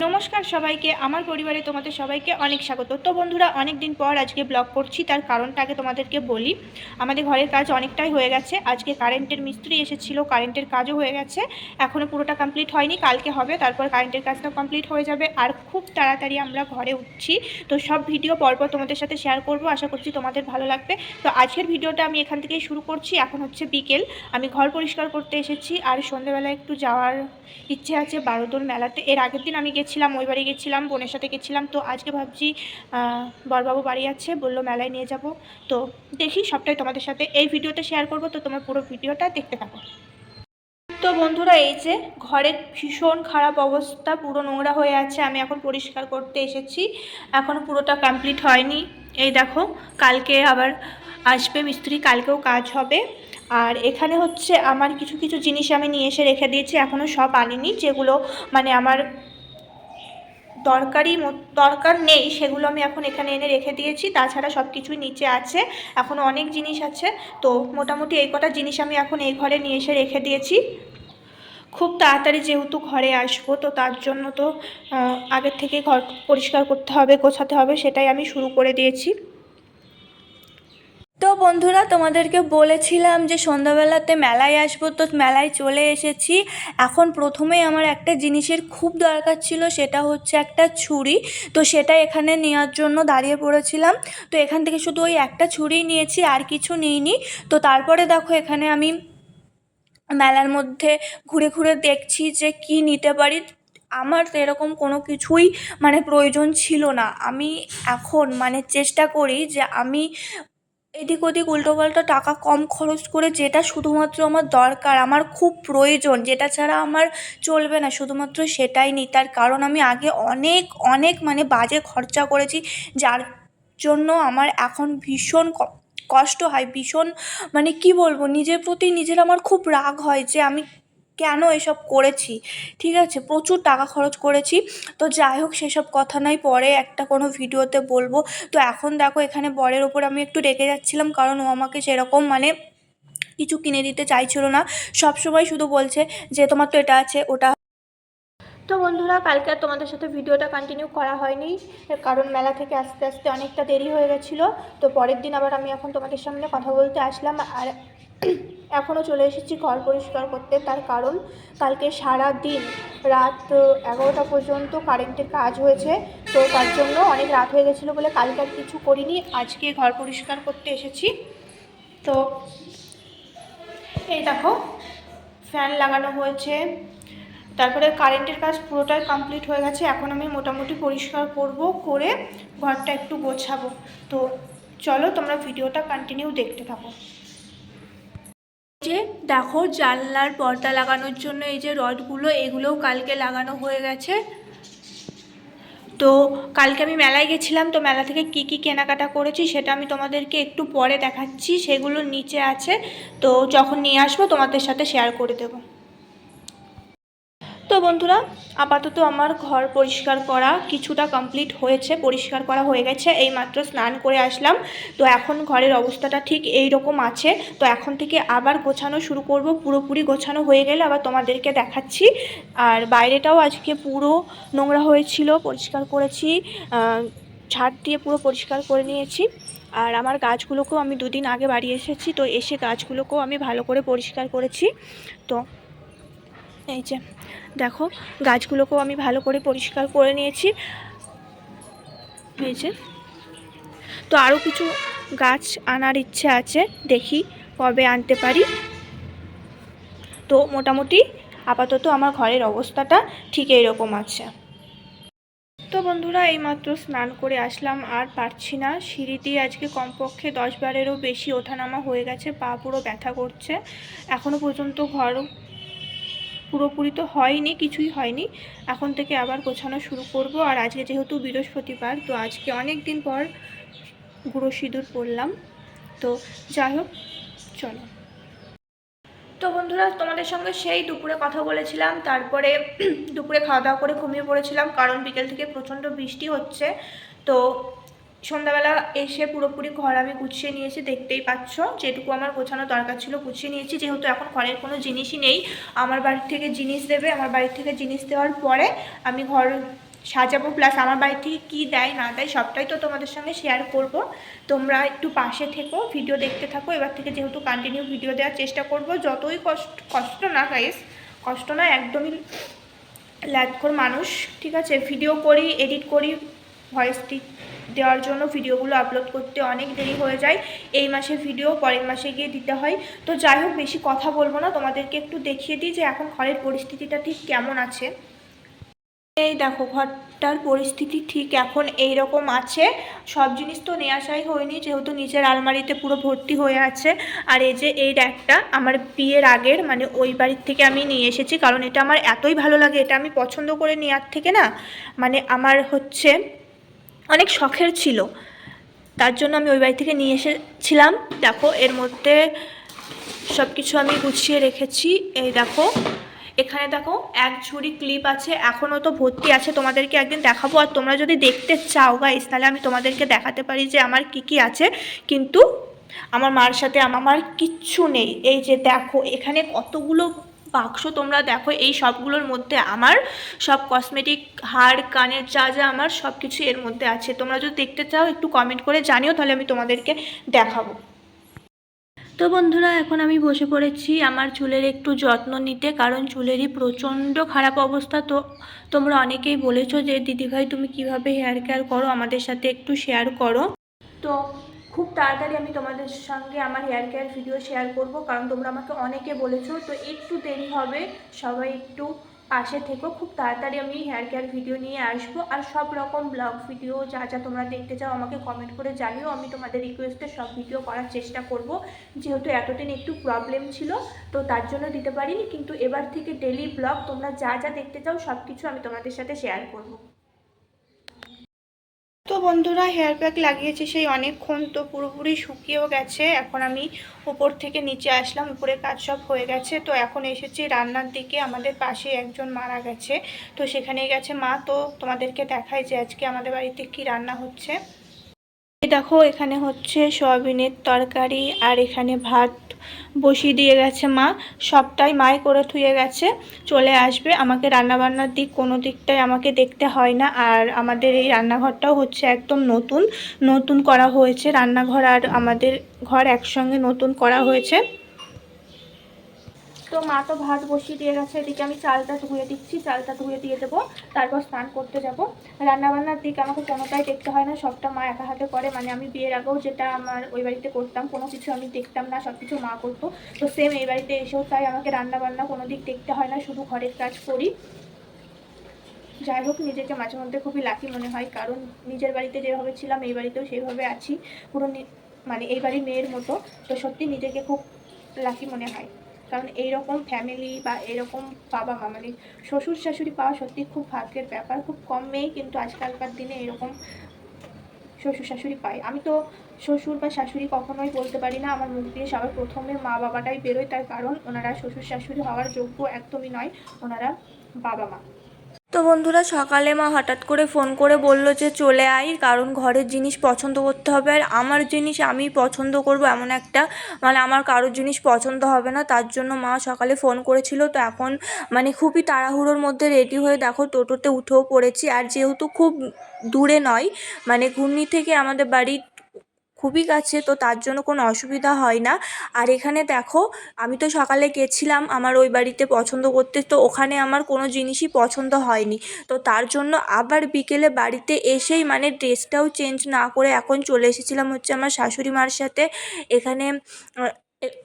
নমস্কার সবাইকে, আমার পরিবারে তোমাদের সবাইকে অনেক স্বাগত। তো বন্ধুরা অনেক দিন পর আজকে ব্লগ করছি, তার কারণটা আগে তোমাদেরকে বলি। আমাদের ঘরের কাজ অনেকটাই হয়ে গেছে। আজকে কারেন্টের মিস্ত্রি এসেছিল কারেন্টের কাজও হয়ে গেছে। এখনও পুরোটা কমপ্লিট হয়নি, কালকে হবে, তারপর কারেন্টের কাজটা কমপ্লিট হয়ে যাবে। আর খুব তাড়াতাড়ি আমরা ঘরে উঠছি। তো সব ভিডিও পরপর তোমাদের সাথে শেয়ার করব, আশা করছি তোমাদের ভালো লাগবে। তো আজকের ভিডিওটা আমি এখান থেকেই শুরু করছি। এখন হচ্ছে বিকেল। আমি ঘর পরিষ্কার করতে এসেছি। আর সন্ধ্যেবেলা একটু যাওয়ার ইচ্ছে আছে বারোদোল মেলাতে। এর আগের দিন আমি গেছিলাম ওই বাড়ি গেছিলাম বোনের সাথে গেছিলাম। তো আজকে ভাবছি আহ, বড়বাবু বাড়ি আছে বলল মেলায় নিয়ে যাব। তো দেখি সবটাই তোমাদের সাথে। এই ভিডিওতে শেয়ার করব তো তোমার পুরো ভিডিওটা দেখতে থাকো। তো বন্ধুরা এই যে ঘরের ভীষণ খারাপ অবস্থা পুরো নোংরা হয়ে আছে। আমি এখন পরিষ্কার করতে এসেছি। এখনও পুরোটা কমপ্লিট হয়নি। এই দেখো কালকে আবার আসবে মিস্ত্রি কালকেও কাজ হবে। আর এখানে হচ্ছে আমার কিছু কিছু জিনিস আমি নিয়ে এসে রেখে দিয়েছি। এখনও সব আনিনি যেগুলো মানে আমার দরকারি দরকার নেই, সেগুলো আমি এখন এখানে এনে রেখে দিয়েছি। তাছাড়া সব কিছুই নিচে আছে। এখন অনেক জিনিস আছে। তো মোটামুটি এই কটা জিনিস আমি এখন এই ঘরে নিয়ে এসে রেখে দিয়েছি। খুব তাড়াতাড়ি যেহেতু ঘরে আসব, তো তার জন্য তো আগের থেকে ঘর পরিষ্কার করতে হবে, গোছাতে হবে, সেটাই আমি শুরু করে দিয়েছি। তো বন্ধুরা, তোমাদেরকে বলেছিলাম যে সন্ধ্যাবেলাতে মেলায় আসব, তো মেলায় চলে এসেছি। এখন প্রথমেই আমার একটা জিনিসের খুব দরকার ছিল, সেটা হচ্ছে একটা ছুরি। তো সেটা এখানে নেওয়ার জন্য দাঁড়িয়ে পড়েছিলাম। তো এখান থেকে শুধু ওই একটা ছুরি নিয়েছি, আর কিছু নিইনি। তো তারপরে দেখো, এখানে আমি মেলার মধ্যে ঘুরে ঘুরে দেখছি যে কি নিতে পারি। আমার এরকম কোনো কিছুই মানে প্রয়োজন ছিল না। আমি এখন মানে চেষ্টা করি যে আমি এদিক ওদিক উল্টোপাল্টা টাকা কম খরচ করে যেটা শুধুমাত্র আমার দরকার, আমার খুব প্রয়োজন, যেটা ছাড়া আমার চলবে না, শুধুমাত্র সেটাই নিই। তার কারণ আমি আগে অনেক অনেক মানে বাজে খরচা করেছি, যার জন্য আমার এখন ভীষণ কষ্ট হয়, ভীষণ মানে কি বলব, নিজের প্রতি নিজের আমার খুব রাগ হয় যে আমি কেন এসব করেছি? ঠিক আছে, প্রচুর টাকা খরচ করেছি। তো যাই হোক, সেসব কথা নয় পরে একটা কোনো ভিডিওতে বলব। তো এখন দেখো, এখানে বরের ওপর আমি একটু রেগে যাচ্ছিলাম, কারণ ও আমাকে সেরকম মানে কিছু কিনে দিতে চাইছিল না। সবসময় শুধু বলছে যে, তোমার তো এটা আছে, ওটা তো বন্ধুরা, কালকে আর তোমাদের সাথে ভিডিওটা কন্টিনিউ করা হয়নি কারণ মেলা থেকে আসতে আসতে অনেকটা দেরি হয়ে গেছিল। তো পরের দিন আবার আমি এখন তোমাদের সামনে কথা বলতে আসলাম, আর এখনও চলে এসেছি ঘর পরিষ্কার করতে। তার কারণ, কালকে সারা দিন রাত এগারোটা পর্যন্ত কারেন্টের কাজ হয়েছে, তো তার জন্য অনেক রাত হয়ে গেছিল বলে কালকে আর কিছু করিনি, আজকে ঘর পরিষ্কার করতে এসেছি। তো এই দেখো ফ্যান লাগানো হয়েছে তারপরে কারেন্টের কাজ পুরোটাই কমপ্লিট হয়ে গেছে। এখন আমি মোটামুটি পরিষ্কার করব, করে ঘরটা একটু গোছাবো। তো চলো তোমরা ভিডিওটা কন্টিনিউ দেখতে থাকো। যে দেখো জানলার পর্দা লাগানোর জন্য এই যে রডগুলো, এগুলোও কালকে লাগানো হয়ে গেছে। তো কালকে আমি মেলায় গেছিলাম, তো মেলা থেকে কি কি কেনাকাটা করেছি সেটা আমি তোমাদেরকে একটু পরে দেখাচ্ছি। সেগুলো নিচে আছে, তো যখন নিয়ে আসব তোমাদের সাথে শেয়ার করে দেবো। বন্ধুরা, আপাতত আমার ঘর পরিষ্কার করা কিছুটা কমপ্লিট হয়েছে, পরিষ্কার করা হয়ে গেছে এই মাত্র স্নান করে আসলাম। তো এখন ঘরের অবস্থাটা ঠিক এই রকম আছে। তো এখন থেকে আবার গোছানো শুরু করব, পুরোপুরি গোছানো হয়ে গেলে আবার তোমাদেরকে দেখাচ্ছি। আর বাইরেটাও আজকে পুরো নোংরা হয়েছিল, পরিষ্কার করেছি ঝাড় দিয়ে পুরো পরিষ্কার করে নিয়েছি। আর আমার গাছগুলোকেও আমি দুদিন আগে বাড়ি এসেছি, তো এসে গাছগুলোকেও আমি ভালো করে পরিষ্কার করেছি। তো এই যে দেখো, গাছগুলোকেও আমি ভালো করে পরিষ্কার করে নিয়েছি। যে। তো আরও কিছু গাছ আনার ইচ্ছে আছে, দেখি কবে আনতে পারি। তো মোটামুটি আপাতত আমার ঘরের অবস্থাটা ঠিক এইরকম আছে। তো বন্ধুরা, এইমাত্র স্নান করে আসলাম, আর পারছি না। সিঁড়ি দিয়ে আজকে কমপক্ষে দশ বারেরও বেশি ওঠানামা হয়ে গেছে, পা পুরো ব্যথা করছে। এখনও পর্যন্ত ঘর পুরোপুরি তো হয়নি, কিছুই হয়নি। এখন থেকে আবার গোছানো শুরু করব। আর আজকে যেহেতু বৃহস্পতিবার, তো আজকে অনেক দিন পর গুঁড়ো সিঁদুর পরলাম। তো যাই হোক, চলো। তো বন্ধুরা, তোমাদের সঙ্গে সেই দুপুরে কথা বলেছিলাম। তারপরে দুপুরে খাওয়া দাওয়া করে ঘুমিয়ে পড়েছিলাম, কারণ বিকেল থেকে প্রচণ্ড বৃষ্টি হচ্ছে। তো সন্ধ্যাবেলা এসে পুরোপুরি ঘর আমি গুছিয়ে নিয়েছি, দেখতেই পাচ্ছ। যেটুকু আমার গোছানো দরকার ছিল গুছিয়ে নিয়েছি, যেহেতু এখন ঘরের কোনো জিনিসই নেই। আমার বাড়ি থেকে জিনিস দেবে, আমার বাড়ি থেকে জিনিস দেওয়ার পরে আমি ঘর সাজাবো, প্লাস আমার বাড়ি থেকে কী দেয়, না দেয়, সবটাই তো তোমাদের সঙ্গে শেয়ার করব। তোমরা একটু পাশে থেকো ভিডিও দেখতে থাকো। এবার থেকে যেহেতু কন্টিনিউ ভিডিও দেওয়ার চেষ্টা করব, যতই কষ্ট কষ্ট না গাইস কষ্ট না, একদমই ল্যাটকোর মানুষ, ঠিক আছে? ভিডিও করি এডিট করি ভয়েস দেওয়ার জন্য ভিডিওগুলো আপলোড করতে অনেক দেরি হয়ে যায়। এই মাসে ভিডিও পরের মাসে গিয়ে দিতে হয়। তো যাই হোক, বেশি কথা বলব না। তোমাদেরকে একটু দেখিয়ে দিই যে এখন ঘরের পরিস্থিতিটা ঠিক কেমন আছে। এই দেখো, ঘরটার পরিস্থিতি ঠিক এখন এই রকম আছে। সব জিনিস তো নিয়ে আসাই হয়নি, যেহেতু নিচের আলমারিতে পুরো ভর্তি হয়ে আছে। আর এই যে এই র্যাকটা আমার বিয়ের আগের মানে ওই বাড়ির থেকে আমি নিয়ে এসেছি। কারণ এটা আমার এতই ভালো লাগে, এটা আমি পছন্দ করে নেওয়ার থেকে না মানে আমার হচ্ছে অনেক শখের ছিল। তার জন্য আমি ওই বাড়ি থেকে নিয়ে এসেছিলাম। দেখো, এর মধ্যে সব কিছু আমি গুছিয়ে রেখেছি। এই দেখো, এখানে দেখো, এক ঝুড়ি ক্লিপ আছে এখনও তো ভর্তি আছে, তোমাদেরকে একদিন দেখাবো। আর তোমরা যদি দেখতে চাও গাইস তাহলে আমি তোমাদেরকে দেখাতে পারি যে আমার কি কি আছে। কিন্তু আমার মার সাথে আমার কিচ্ছু নেই। এই যে দেখো, এখানে কতগুলো বাক্স তোমরা দেখো, এই সবগুলোর মধ্যে আমার সব কসমেটিক হার কানের যা যা আমার সব কিছু এর মধ্যে আছে। তোমরা যদি দেখতে চাও, একটু কমেন্ট করে জানিও, তাহলে আমি তোমাদেরকে দেখাবো। তো বন্ধুরা, এখন আমি বসে পড়েছি। আমার চুলের একটু যত্ন নিতে, কারণ চুলেরই প্রচণ্ড খারাপ অবস্থা। তো তোমরা অনেকেই বলেছ যে, দিদিভাই, তুমি কীভাবে হেয়ার কেয়ার করো? আমাদের সাথে একটু শেয়ার করো। তো খুব তাড়াতাড়ি আমি তোমাদের সঙ্গে আমার হেয়ার কেয়ার ভিডিও শেয়ার করব, কারণ তোমরা আমাকে অনেকে বলেছ, তো একটু দেরি হবে, সবাই একটু পাশে থেকো। খুব তাড়াতাড়ি আমি হেয়ার কেয়ার ভিডিও নিয়ে আসব, আর সব রকম ব্লগ ভিডিও যা যা তোমরা দেখতে চাও আমাকে কমেন্ট করে জানিও, আমি তোমাদের রিকোয়েস্টে সব ভিডিও করার চেষ্টা করব। যেহেতু এতদিন একটু প্রবলেম ছিল, তো তার জন্য দিতে পারিনি, কিন্তু এবার থেকে ডেলি ব্লগ তোমরা যা যা দেখতে চাও সব কিছু আমি তোমাদের সাথে শেয়ার করব। তো বন্ধুরা হেয়ার প্যাক লাগিয়েছি সেই অনেকক্ষণ তো পুরোপুরি শুকিয়েও গেছে। এখন আমি উপর থেকে নিচে আসলাম, উপরে কাজ সব হয়ে গেছে। তো এখন এসেছি রান্নার দিকে, আমাদের পাশে একজন মারা গেছে। তো সেখানে গেছে মা। তো তোমাদেরকে দেখায় যে আজকে আমাদের বাড়িতে কি রান্না হচ্ছে। দেখো, এখানে হচ্ছে সয়াবিনের তরকারি আর এখানে ভাত বসিয়ে দিয়ে গেছে মা। সবটাই মাই করে থুয়ে গেছে, চলে আসবে। আমাকে রান্নাবান্নার দিক কোনো দিকটাই আমাকে দেখতে হয় না। আর আমাদের এই রান্নাঘরটাও হচ্ছে একদম নতুন নতুন করা হয়েছে। রান্নাঘর আর আমাদের ঘর একসঙ্গে নতুন করা হয়েছে। তো মা তো ভাত বসিয়ে দিয়ে গেছে, এদিকে আমি চালটা ধুয়ে দিচ্ছি, চালটা ধুয়ে দিয়ে দেবো, তারপর স্নান করতে যাব। রান্নাবান্নার দিক আমাকে কোনোটাই দেখতে হয় না, সবটা মা একা হাতে করে মানে আমি বিয়ের আগেও যেটা আমার ওই বাড়িতে করতাম, কোনো কিছু আমি দেখতাম না সব কিছু মা করতো। তো সেম এই বাড়িতে এসেও তাই আমাকে রান্নাবান্না কোনো দিক দেখতে হয় না, শুধু ঘরের কাজ করি। যাই হোক, নিজেকে মাঝে মধ্যে খুবই লাকি মনে হয়, কারণ নিজের বাড়িতে যেভাবে ছিলাম, এই বাড়িতেও সেইভাবে আছি। পুরো মানে এই বাড়ির মেয়ের মতো, তো সত্যি নিজেকে খুব লাকি মনে হয়। কারণ এইরকম ফ্যামিলি বা এরকম বাবা মা মানে শ্বশুর শাশুড়ি পাওয়া সত্যি খুব ভাগ্যের ব্যাপার। খুব কম মেয়ে কিন্তু আজকালকার দিনে এরকম শ্বশুর শাশুড়ি পাই আমি তো শ্বশুর বা শাশুড়ি কখনোই বলতে পারি না। আমার মুখ দিয়ে সবার প্রথমে মা বাবাটাই বেরোয়। তার কারণ ওনারা শ্বশুর শাশুড়ি হওয়ার যোগ্য একদমই নয়। ওনারা বাবা মা। তো বন্ধুরা, সকালে মা হঠাৎ করে ফোন করে বলল যে চলে আই কারণ ঘরের জিনিস পছন্দ করতে হবে। আর আমার জিনিস আমি পছন্দ করব এমন একটা মানে আমার কারোর জিনিস পছন্দ হবে না, তার জন্য মা সকালে ফোন করেছিল। তো এখন মানে খুবই তাড়াহুড়োর মধ্যে রেডি হয়ে দেখো, টোটোতে উঠেও পড়েছি। আর যেহেতু খুব দূরে নয় মানে ঘূর্ণি থেকে আমাদের বাড়ি খুবই কাছে, তো তার জন্য কোনো অসুবিধা হয় না। আর এখানে দেখো, আমি তো সকালে গেছিলাম আমার ওই বাড়িতে পছন্দ করতে, তো ওখানে আমার কোনো জিনিসই পছন্দ হয়নি। তো তার জন্য আবার বিকেলে বাড়িতে এসেই মানে ড্রেসটাও চেঞ্জ না করে এখন চলে এসেছিলাম হচ্ছে আমার শাশুড়ি মার সাথে। এখানে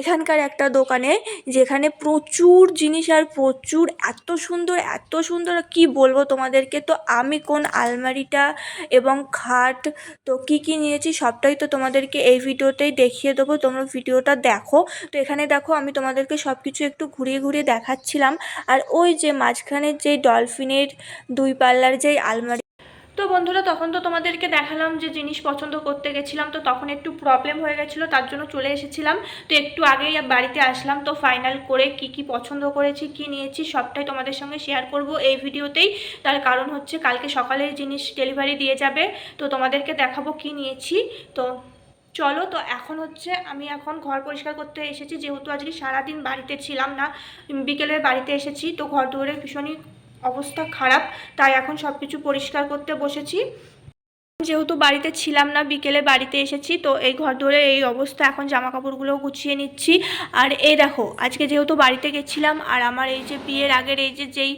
এখানকার একটা দোকানে যেখানে প্রচুর জিনিস আর প্রচুর এত সুন্দর এত সুন্দর কি বলব তোমাদেরকে? তো আমি কোন আলমারিটা এবং খাট তো কী কী নিয়েছি সবটাই তো তোমাদেরকে এই ভিডিওতেই দেখিয়ে দেবো। তোমরা ভিডিওটা দেখো। তো এখানে দেখো আমি তোমাদেরকে সব কিছু একটু ঘুরিয়ে ঘুরিয়ে দেখাচ্ছিলাম। আর ওই যে মাঝখানের যে ডলফিনের দুই পাল্লার যেই আলমারি তো বন্ধুরা, তখন তো তোমাদেরকে দেখালাম যে জিনিস পছন্দ করতে গেছিলাম, তো তখন একটু প্রবলেম হয়ে গেছিল, তার জন্য চলে এসেছিলাম। তো একটু আগেই বাড়িতে আসলাম, তো ফাইনাল করে কি কি পছন্দ করেছি, কি নিয়েছি, সবটাই তোমাদের সঙ্গে শেয়ার করব এই ভিডিওতেই। তার কারণ হচ্ছে কালকে সকালে জিনিস ডেলিভারি দিয়ে যাবে, তো তোমাদেরকে দেখাবো কি নিয়েছি। তো চলো, তো এখন হচ্ছে আমি এখন ঘর পরিষ্কার করতে এসেছি, যেহেতু আজকে সারাদিন বাড়িতে ছিলাম না বিকেলে বাড়িতে এসেছি, তো ঘর দুয়ারের ভীষণই অবস্থা খারাপ, তাই এখন সব কিছু পরিষ্কার করতে বসেছি। যেহেতু বাড়িতে ছিলাম না, বিকেলে বাড়িতে এসেছি, তো এই ঘর ধরে এই অবস্থা, এখন জামা কাপড়গুলোও গুছিয়ে নিচ্ছি। আর এই দেখো, আজকে যেহেতু বাড়িতে গেছিলাম, আর আমার এই যে বিয়ের আগের এই যে যেই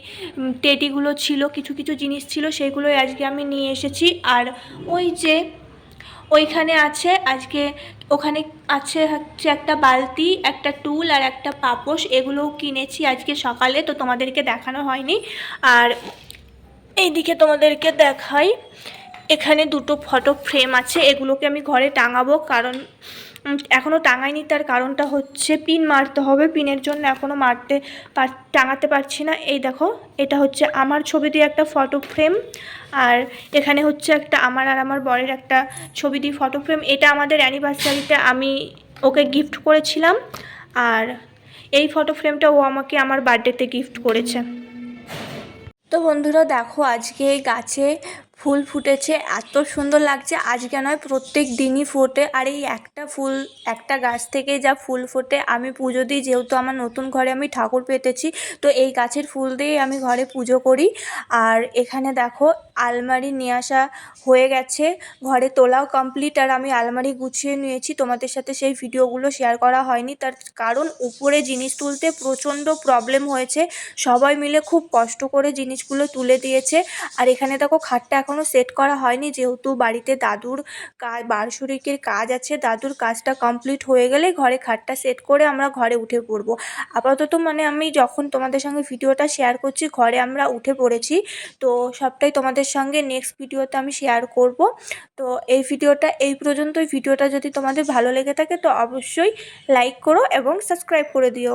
টেডিগুলো ছিল, কিছু কিছু জিনিস ছিল, সেগুলোই আজকে আমি নিয়ে এসেছি। আর ওই যে ওইখানে আছে, আজকে ওখানে আছে হচ্ছে একটা বালতি, একটা টুল আর একটা পাপোশ, এগুলোও কিনেছি আজকে সকালে, তো তোমাদেরকে দেখানো হয়নি। আর এইদিকে তোমাদেরকে দেখাই, এখানে দুটো ফটো ফ্রেম আছে, এগুলোকে আমি ঘরে টাঙাবো, কারণ এখনও টাঙাইনি তার কারণটা হচ্ছে পিন মারতে হবে। পিনের জন্য এখনও মারতে পার, টাঙাতে পারছি না। এই দেখো, এটা হচ্ছে আমার ছবি দিয়ে একটা ফটো ফ্রেম আর এখানে হচ্ছে একটা আমার আর আমার বরের একটা ছবি দিয়ে ফটো ফ্রেম এটা আমাদের অ্যানিভার্সারিতে আমি ওকে গিফট করেছিলাম, আর এই ফটো ফ্রেমটা ও আমাকে আমার বার্থডেতে গিফট করেছে। তো বন্ধুরা, দেখো আজকে গাছে ফুল ফুটেছে, এত সুন্দর লাগছে। আজকে নয়, প্রত্যেক দিনই ফোটে। আর এই একটা ফুল, একটা গাছ থেকে যা ফুল ফোটে, আমি পুজো দিই, যেহেতু আমার নতুন ঘরে আমি ঠাকুর পেতেছি, তো এই গাছের ফুল দিয়েই আমি ঘরে পুজো করি। আর এখানে দেখো আলমারি নিয়ে আসা হয়ে গেছে। ঘরে তোলাও কমপ্লিট আর আমি আলমারি গুছিয়ে নিয়েছি। তোমাদের সাথে সেই ভিডিওগুলো শেয়ার করা হয়নি। তার কারণ উপরে জিনিস তুলতে প্রচণ্ড প্রবলেম হয়েছে। সবাই মিলে খুব কষ্ট করে জিনিসগুলো তুলে দিয়েছে। আর এখানে দেখো খাটটা এখনও সেট করা হয়নি। যেহেতু বাড়িতে দাদুর কাজ বার্ষরিকের কাজ আছে, দাদুর কাজটা কমপ্লিট হয়ে গেলে ঘরে খাটটা সেট করে আমরা ঘরে উঠে পড়ব। আপাতত মানে আমি যখন তোমাদের সঙ্গে ভিডিওটা শেয়ার করছি, ঘরে আমরা উঠে পড়েছি। তো সবটাই তোমাদের সঙ্গে নেক্সট ভিডিওতে আমি শেয়ার করব। তো এই ভিডিওটা, এই পর্যন্তই। ভিডিওটা যদি তোমাদের ভালো লেগে থাকে, তো অবশ্যই লাইক করো এবং সাবস্ক্রাইব করে দিও।